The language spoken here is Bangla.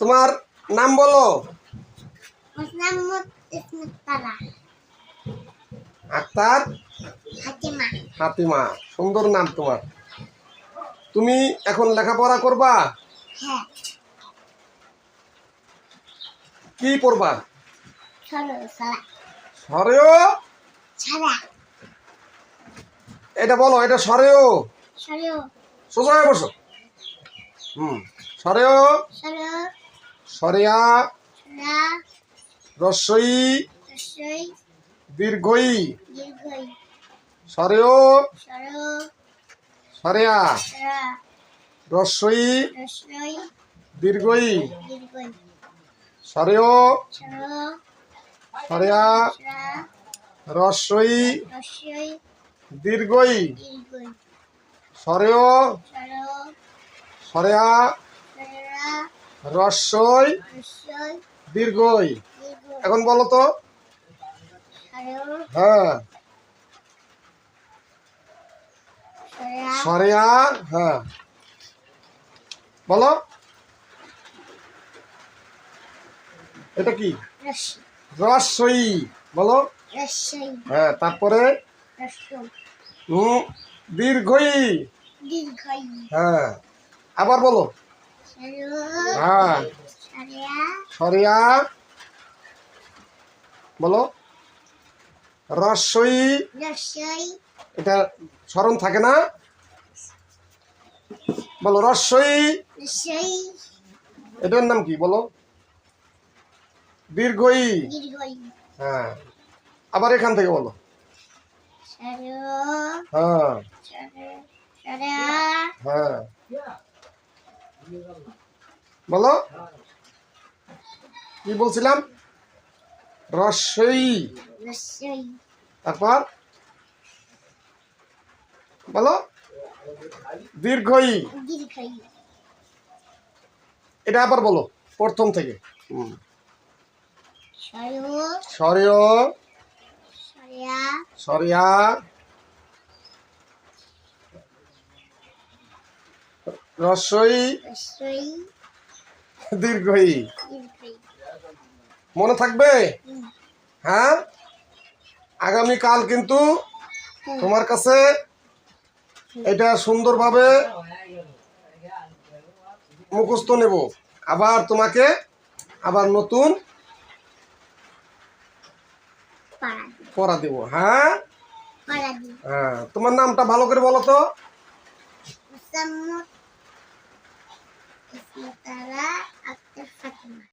তোমার নাম বলো। আক্তার? হাতিমা। সুন্দর নাম তোমার। তুমি এখন লেখাপড়া করবা? হ্যাঁ। কি পড়বা? সরেও? এটা বলো এটা সরেও? সরো সোজা হয়ে বসো। হুম সরেও? সরো সরেয়া সরা রস্বই রসই দীর্ঘই সরেও সরো সরেয়া সরা রস্বই রসই দীর্ঘই সরেও সরেয়া রস্বই রসই দীর্ঘই সরেও সরো সরেয়া দীর্ঘই এখন বলো তো। হ্যাঁ। সরা সরেয়া হ্যাঁ। বলো। এটা কি? রসই। বলো। হ্যাঁ তারপরে? দীর্ঘই হ্যাঁ। আবার বলো। হ্যাঁ। সরা সরিয়া। বলো। রসই। এটা স্মরণ থাকে না? বলো রসই। এটার নাম কি বলো? দীর্ঘই। হ্যাঁ। আবার এখান থেকে বলো সরো হ্যাঁ সরো সরা হ্যাঁ বলো। কি বলছিলাম? রসই। তারপর? বলো। দীর্ঘই। এটা আবার বলো প্রথম থেকে। সরিয়া। রসই। রসই। দীর্ঘই। মনে থাকবে। হ্যাঁ? আগামীকাল কিন্তু তোমার কাছে এটা সুন্দরভাবে মুখস্থ নেব। আবার তোমাকে আবার নতুন পড়া দেব। হ্যাঁ? হ্যাঁ। তোমার নামটা ভালো করে বলো তো। তারা de Fátima.